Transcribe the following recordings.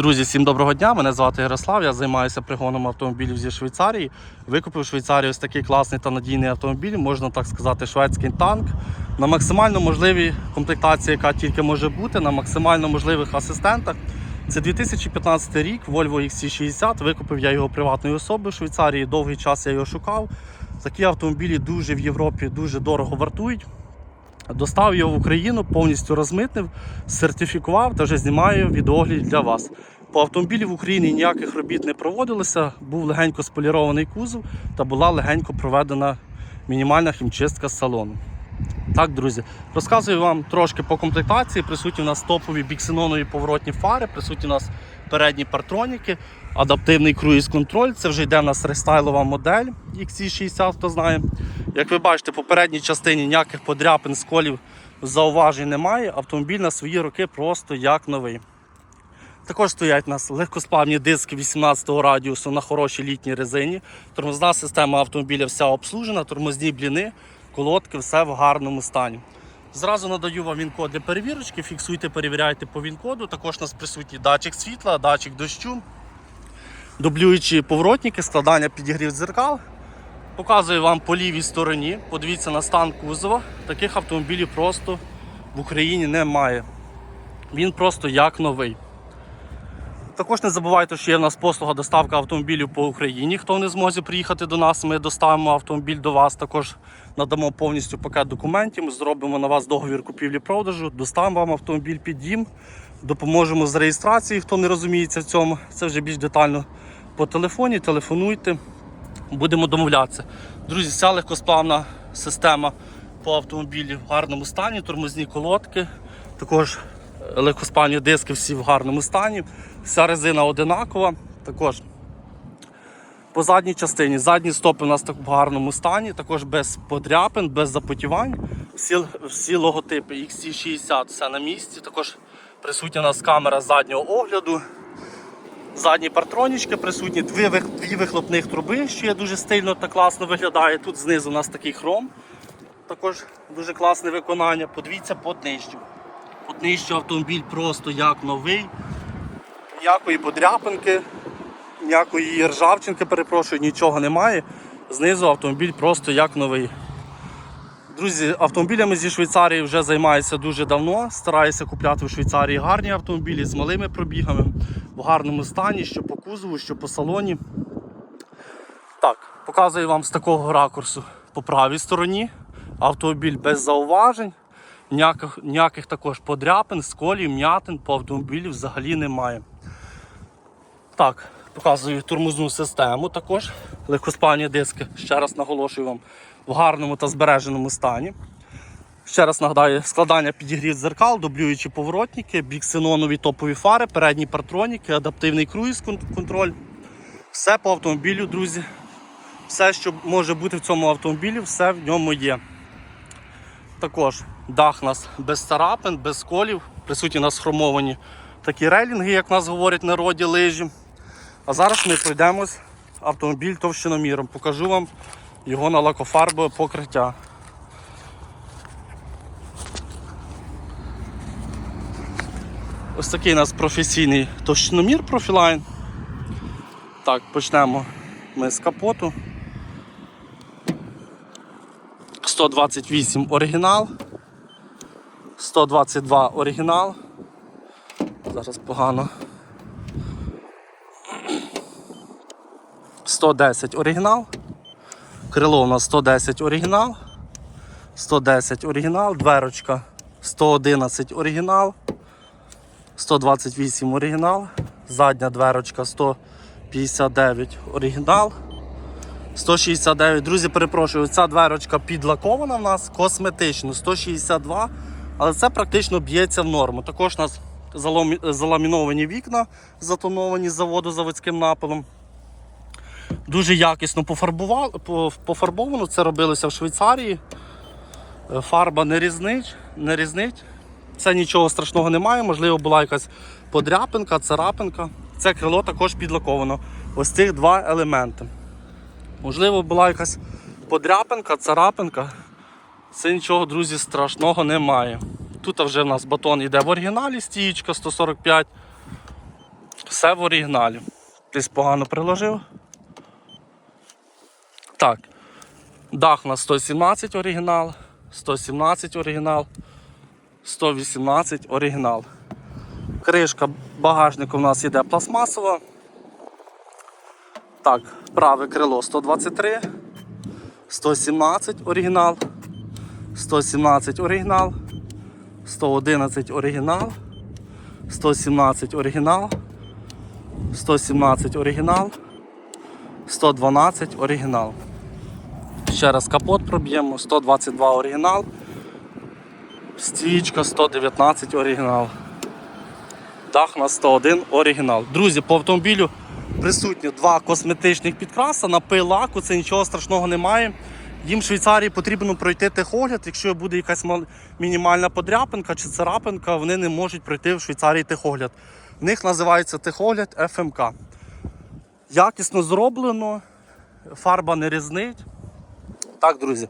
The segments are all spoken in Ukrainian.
Друзі, всім доброго дня. Мене звати Ярослав. Я займаюся пригоном автомобілів зі Швейцарії. Викупив в Швейцарії ось такий класний та надійний автомобіль, можна так сказати, шведський танк. На максимально можливій комплектації, яка тільки може бути, на максимально можливих асистентах. Це 2015 рік, Volvo XC60. Викупив я його приватної особи в Швейцарії. Довгий час я його шукав. Такі автомобілі дуже в Європі дуже дорого вартують. Достав його в Україну, повністю розмитнив, сертифікував та вже знімаю відеогляд для вас. По автомобілі в Україні ніяких робіт не проводилося, був легенько сполірований кузов та була легенько проведена мінімальна хімчистка салону. Так, друзі, розказую вам трошки по комплектації. Присутні у нас топові біксенонові поворотні фари, присутні у нас передні партроніки, адаптивний круїз-контроль. Це вже йде в нас рестайлова модель XC60, хто знає. Як ви бачите, по передній частині ніяких подряпин, сколів, зауважень немає. Автомобіль на свої роки просто як новий. Також стоять у нас легкосплавні диски 18-го радіусу на хорошій літній резині. Тормозна система автомобіля вся обслужена, тормозні бліни, колодки, все в гарному стані. Зразу надаю вам він-код для перевірочки, фіксуйте, перевіряйте по він-коду. Також у нас присутній датчик світла, датчик дощу, дублюючі поворотники, складання підігрів дзеркал. Показую вам по лівій стороні. Подивіться на стан кузова. Таких автомобілів просто в Україні немає. Він просто як новий. Також не забувайте, що є в нас послуга доставка автомобілів по Україні. Хто не зможе приїхати до нас, ми доставимо автомобіль до вас. Також надамо повністю пакет документів. Ми зробимо на вас договір купівлі-продажу, доставимо вам автомобіль під дім, допоможемо з реєстрацією, хто не розуміється в цьому. Це вже більш детально по телефоні. Телефонуйте, будемо домовлятися. Друзі, вся легкосплавна система по автомобілі в гарному стані, тормозні колодки. Також легкоспальні диски всі в гарному стані. Вся резина одинакова. Також по задній частині. Задні стопи у нас так в гарному стані, також без подряпин, без запотівань. Всі, всі логотипи XC60 все на місці. Також присутня у нас камера заднього огляду. Задні партронічки присутні, дві, дві вихлопних труби, що є дуже стильно та класно виглядає. Тут знизу у нас такий хром. Також дуже класне виконання. Подивіться по днищу. По днищу автомобіль просто як новий. Ніякої подряпинки, ніякої ржавчинки, перепрошую, нічого немає. Знизу автомобіль просто як новий. Друзі, автомобілями зі Швейцарії вже займаюся дуже давно. Стараюся купляти в Швейцарії гарні автомобілі з малими пробігами, в гарному стані, що по кузову, що по салоні. Так, показую вам з такого ракурсу по правій стороні. Автомобіль без зауважень, ніяких, ніяких також подряпин, сколів, м'ятин по автомобілі взагалі немає. Так, показую тормозну систему також. Легкоспальні диски, ще раз наголошую вам, в гарному та збереженому стані. Ще раз нагадаю, складання підігрів дзеркал, дублюючі поворотники, біксенонові топові фари, передні партроніки, адаптивний круїз контроль. Все по автомобілю, друзі. Все, що може бути в цьому автомобілі, все в ньому є. Також дах у нас без царапин, без сколів. Присутні у нас хромовані такі рейлінги, як нас говорять народі лижі. А зараз ми пройдемось автомобіль товщиноміром. Покажу вам його на лакофарбове покриття. Ось такий у нас професійний товщиномір профілайн. Так, почнемо ми з капоту. 128 оригінал. 122 оригінал. Зараз погано. 110 оригінал. Крило у нас 110 оригінал. 110 оригінал, дверочка 111 оригінал. 128 оригінал. Задня дверочка 159 оригінал. 169. Друзі, перепрошую, ця дверочка підлакована в нас косметично 162, але це практично б'ється в норму. Також у нас заламіновані вікна, затоновані з заводу заводським напилом. Дуже якісно пофарбовано. Це робилося в Швейцарії. Е, Фарба не різнить, не різнить. Це нічого страшного немає, можливо, була якась подряпинка, царапинка. Це крило також підлаковано. Ось цих два елементи. Можливо, була якась подряпинка, царапинка. Це нічого, друзі, страшного немає. Тут вже в нас батон йде в оригіналі, стієчка 145. Все в оригіналі. Десь погано приложив. Так. Дах на 117 оригінал, 117 оригінал, 118 оригінал. Кришка багажника у нас йде пластмасова. Так, праве крило 123, 117 оригінал, 117 оригінал, 111 оригінал, 117 оригінал, 117 оригінал, 112 оригінал. Ще раз капот проб'ємо, 122 оригінал, стрічка 119 оригінал. Дах на 101 оригінал. Друзі, по автомобілю присутні два косметичних підкраса на пилаку, це нічого страшного немає. Їм в Швейцарії потрібно пройти техогляд. Якщо буде якась мінімальна подряпинка чи царапинка, вони не можуть пройти в Швейцарії техогляд. В них називається техогляд ФМК. Якісно зроблено, фарба не різнить. Так, друзі,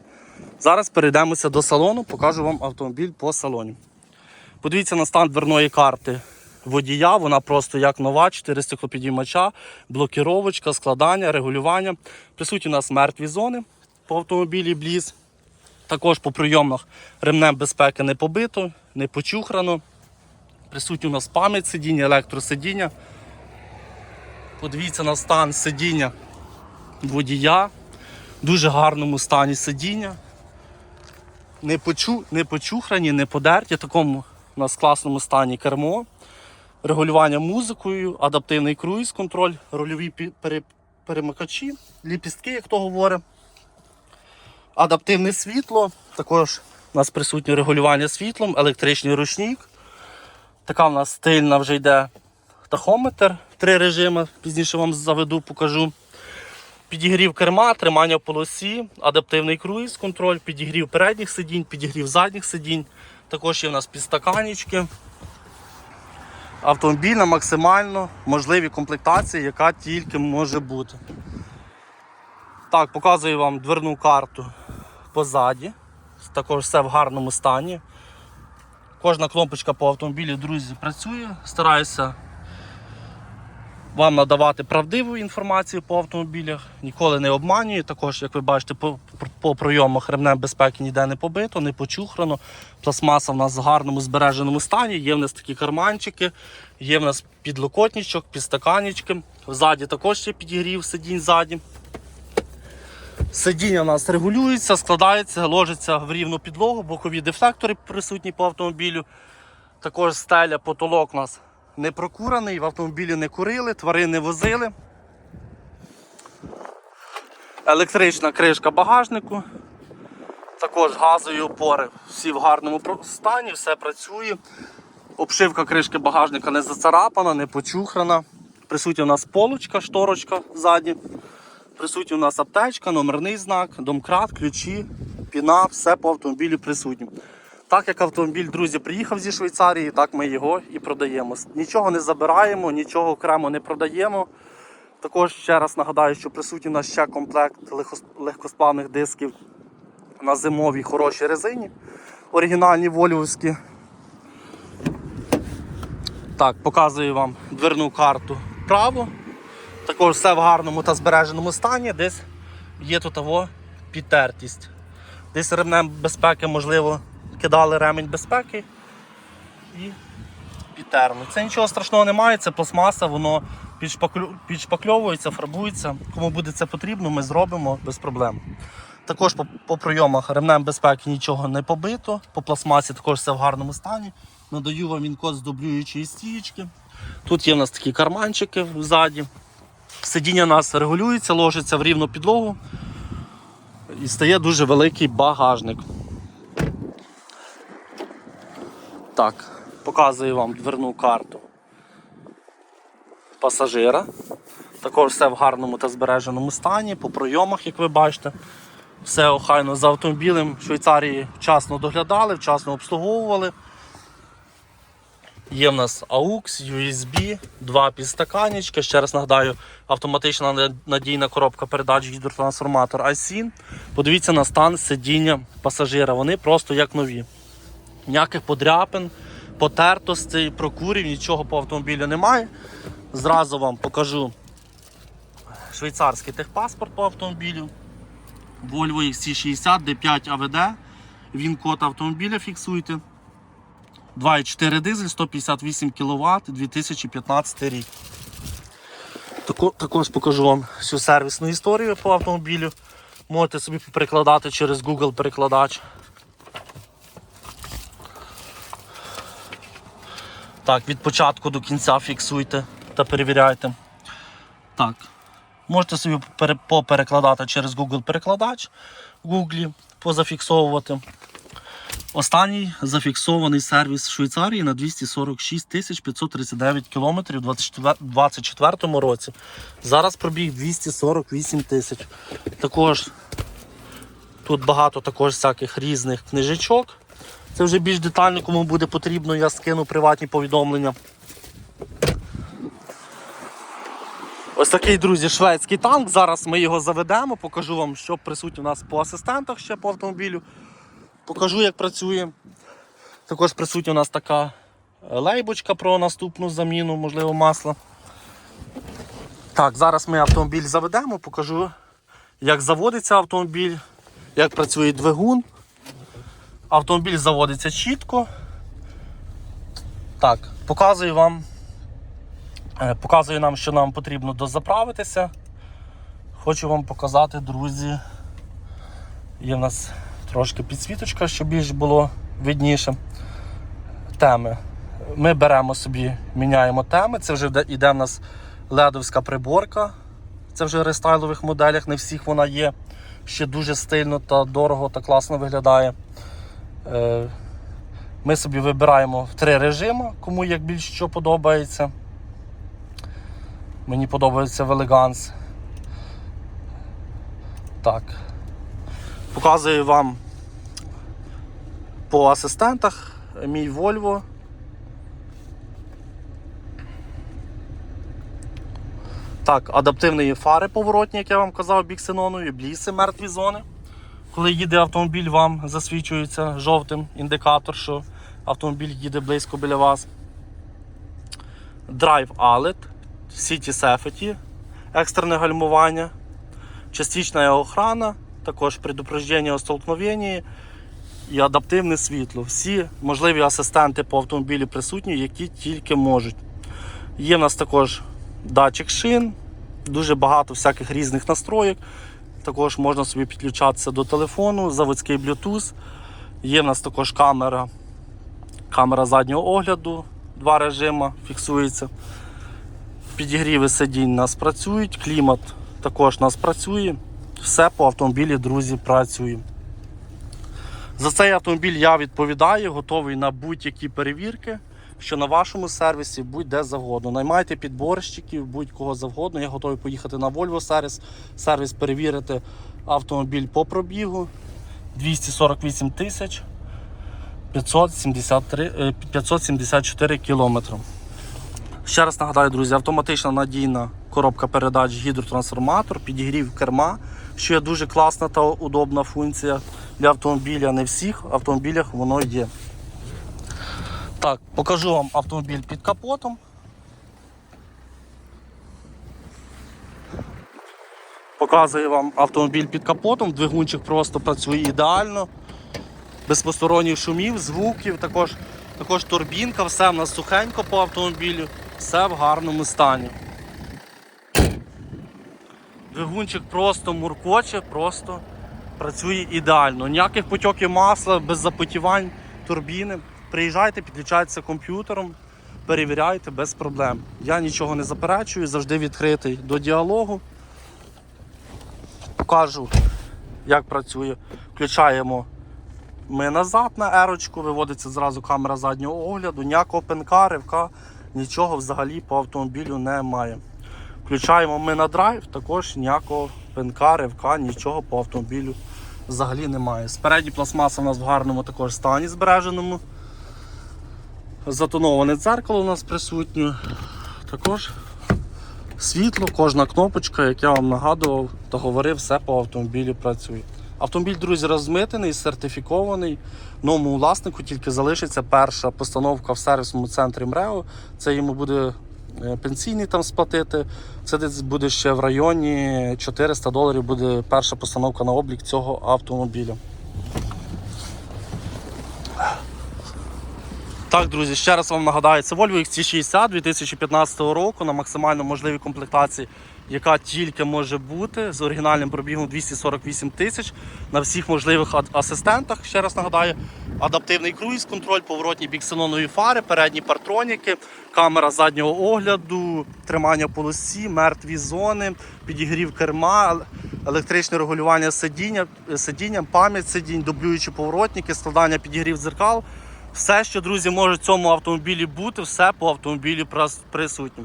зараз перейдемося до салону, покажу вам автомобіль по салоні. Подивіться на стан дверної карти водія, вона просто як нова, 4 стеклопідіймача, блокіровочка, складання, регулювання. Присутні у нас мертві зони по автомобілі Бліз. Також по прийомах ремнем безпеки не побито, не почухрано. Присутні у нас пам'ять сидіння, електросидіння. Подивіться на стан сидіння водія. В дуже гарному стані сидіння. Не, почу, не почухрані, не подерті. В такому у нас класному стані кермо. Регулювання музикою, адаптивний круїз, контроль, рульові перемикачі, ліпістки, як то говорить. Адаптивне світло. Також у нас присутнє регулювання світлом, електричний ручник. Така в нас стильна вже йде тахометр, три режими. Пізніше вам заведу, покажу. Підігрів керма, тримання в полосі, адаптивний круїз, контроль, підігрів передніх сидінь, підігрів задніх сидінь. Також є в нас підстаканічки. Автомобіль на максимально можливій комплектації, яка тільки може бути. Так, показую вам дверну карту позаді. Також все в гарному стані. Кожна кнопочка по автомобілі, друзі, працює. Стараюся вам надавати правдиву інформацію по автомобілях, ніколи не обманюю. Також, як ви бачите, по, по пройомах ремнем безпеки ніде не побито, не почухрано. Пластмаса в нас в гарному збереженому стані. Є в нас такі карманчики, є в нас підлокотничок, підстаканічки. Ззаді також є підігрів сидінь ззаді. Сидіння у нас регулюється, складається, ложиться в рівну підлогу, бокові дефлектори присутні по автомобілю. Також стеля, потолок у нас не прокураний, в автомобілі не курили, тварин не возили. Електрична кришка багажнику. Також газові опори. Всі в гарному стані, все працює. Обшивка кришки багажника не зацарапана, не почухрана. Присутня у нас полочка, шторочка ззаді. Присутня у нас аптечка, номерний знак, домкрат, ключі, піна, все по автомобілю присутнє. Так як автомобіль, друзі, приїхав зі Швейцарії, так ми його і продаємо. Нічого не забираємо, нічого окремо не продаємо. Також ще раз нагадаю, що присутній у нас ще комплект легкос- легкосплавних дисків на зимовій хорошій резині. Оригінальні вольвовські. Так, показую вам дверну карту право. Також все в гарному та збереженому стані. Десь є тут того підтертість. Десь ремнем безпеки, можливо, кидали ремень безпеки і підтерли. Це нічого страшного немає, це пластмаса, воно підшпакльовується, фарбується. Кому буде це потрібно, ми зробимо без проблем. Також по, по прийомах ремнем безпеки нічого не побито, по пластмасі також все в гарному стані. Надаю вам він код з дублюючої стієчки. Тут є в нас такі карманчики ззаді. Сидіння у нас регулюється, ложиться в рівну підлогу і стає дуже великий багажник. Так, показую вам дверну карту пасажира. Також все в гарному та збереженому стані, по пройомах, як ви бачите. Все охайно з автомобілем в Швейцарії вчасно доглядали, вчасно обслуговували. Є в нас AUX, USB, два підстаканічки. Ще раз нагадаю, автоматична надійна коробка передач гідротрансформатор ISIN. Подивіться на стан сидіння пасажира. Вони просто як нові. Ніяких подряпин, потертостей, прокурів, нічого по автомобілю немає. Зразу вам покажу швейцарський техпаспорт по автомобілю. Volvo XC60 D5 AVD. Він код автомобіля фіксуйте. 2,4 дизель, 158 кВт, 2015 рік. Тако- також покажу вам всю сервісну історію по автомобілю. Можете собі перекладати через Google перекладач. Так, від початку до кінця фіксуйте та перевіряйте. Так. Можете собі поперекладати через Google перекладач в Google, позафіксовувати. Останній зафіксований сервіс в Швейцарії на 246 тисяч 539 кілометрів у 2024 році. Зараз пробіг 248 тисяч. Також тут багато також всяких різних книжечок. Це вже більш детально, кому буде потрібно, я скину приватні повідомлення. Ось такий, друзі, шведський танк. Зараз ми його заведемо, покажу вам, що присутнє у нас по асистентах ще по автомобілю. Покажу, як працює. Також присутня у нас така е, лейбочка про наступну заміну, можливо, масла. Так, зараз ми автомобіль заведемо, покажу, як заводиться автомобіль, як працює двигун. Автомобіль заводиться чітко. Так, показую вам. е, Показую нам, що нам потрібно дозаправитися. Хочу вам показати, друзі. Є в нас трошки підсвіточка, щоб більш було видніше. Теми. Ми беремо собі, міняємо теми. Це вже йде- в нас ледовська приборка. Це вже в рестайлових моделях, не всіх вона є. Ще дуже стильно та дорого та класно виглядає. Е, Ми собі вибираємо три режими, кому як більш що подобається. Мені подобається в елеганс. Так. Показую вам по асистентах мій Volvo. Так, адаптивні фари поворотні, як я вам казав, біксенонові, бліси, мертві зони. Коли їде автомобіль, вам засвічується жовтим індикатор, що автомобіль їде близько біля вас. Drive Alert, City Safety, екстрене гальмування, частична охрана, також предупреждення о столкновенні і адаптивне світло. Всі можливі асистенти по автомобілі присутні, які тільки можуть. Є в нас також датчик шин, дуже багато всяких різних настроїк. Також можна собі підключатися до телефону, заводський Bluetooth. Є в нас також камера, камера заднього огляду, два режими фіксується. Підігріви сидінь у нас працюють, клімат також у нас працює. Все по автомобілі, друзі, працює. За цей автомобіль я відповідаю, готовий на будь-які перевірки, що на вашому сервісі будь-де завгодно. Наймайте підборщиків, будь-кого завгодно. Я готовий поїхати на Volvo сервіс, сервіс перевірити автомобіль по пробігу 248 тисяч 573, е, 574 кілометри. Ще раз нагадаю, друзі, автоматична надійна коробка передач гідротрансформатор, підігрів керма, є дуже класна та удобна функція для автомобіля. Не всіх автомобілях воно є. Так, покажу вам автомобіль під капотом. Показую вам автомобіль під капотом, двигунчик просто працює ідеально, без посторонніх шумів, звуків, також, також турбінка, все в нас сухенько по автомобілю, все в гарному стані. Двигунчик просто муркоче, просто працює ідеально. Ніяких потьоків масла, без запотівань турбіни. Приїжджайте, підключайтеся комп'ютером, перевіряйте без проблем. Я нічого не заперечую, завжди відкритий до діалогу. Покажу, як працює. Включаємо ми назад на ерочку, виводиться зразу камера заднього огляду, ніякого пенка, ривка, нічого взагалі по автомобілю немає. Включаємо ми на драйв, також ніякого пенка, ривка, нічого по автомобілю взагалі немає. Спереді пластмаса у нас в гарному також стані збереженому. Затоноване дзеркало у нас присутнє. Також світло, кожна кнопочка, як я вам нагадував та говорив, все по автомобілю працює. Автомобіль, друзі, розмитений, сертифікований. Новому власнику тільки залишиться перша постановка в сервісному центрі МРЕО. Це йому буде пенсійний там сплатити. Це десь буде ще в районі 400 доларів буде перша постановка на облік цього автомобіля. Так, друзі, ще раз вам нагадаю, це Volvo XC60 2015 року на максимально можливій комплектації, яка тільки може бути з оригінальним пробігом 248 тисяч на всіх можливих асистентах. Ще раз нагадаю, адаптивний круїз, контроль, поворотні біксенонові фари, передні партроніки, камера заднього огляду, тримання полосі, мертві зони, підігрів керма, електричне регулювання сидіння, сидінням, пам'ять сидінь, дублюючі поворотники, складання підігрів дзеркал. Все, що, друзі, може в цьому автомобілі бути, все по автомобілі прис- присутнє.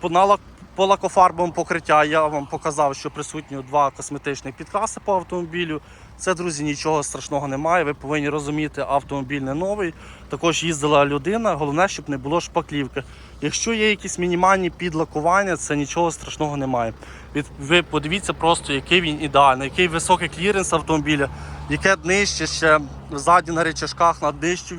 По, нала- по лакофарбовому покриття я вам показав, що присутні два косметичних підкраси по автомобілю. Це, друзі, нічого страшного немає. Ви повинні розуміти, автомобіль не новий. Також їздила людина, головне, щоб не було шпаклівки. Якщо є якісь мінімальні підлакування, це нічого страшного немає. Ви подивіться просто, який він ідеальний, який високий кліренс автомобіля, яке днище ще ззаді на речашках на днищу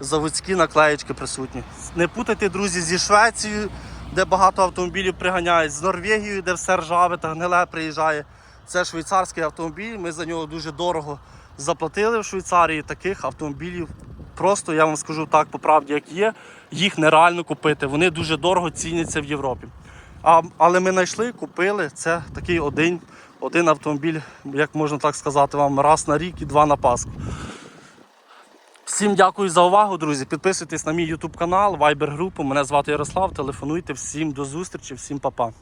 заводські наклеєчки присутні. Не путайте, друзі, зі Швецією, де багато автомобілів приганяють, з Норвегією, де все ржаве та гниле приїжджає. Це швейцарський автомобіль. Ми за нього дуже дорого заплатили в Швейцарії. Таких автомобілів просто я вам скажу так по правді, як є. Їх нереально купити. Вони дуже дорого ціняться в Європі. А, але ми знайшли, купили. Це такий один, один автомобіль, як можна так сказати вам, раз на рік і два на Пасху. Всім дякую за увагу, друзі. Підписуйтесь на мій YouTube канал, Viber групу. Мене звати Ярослав. Телефонуйте. Всім до зустрічі, всім па-па.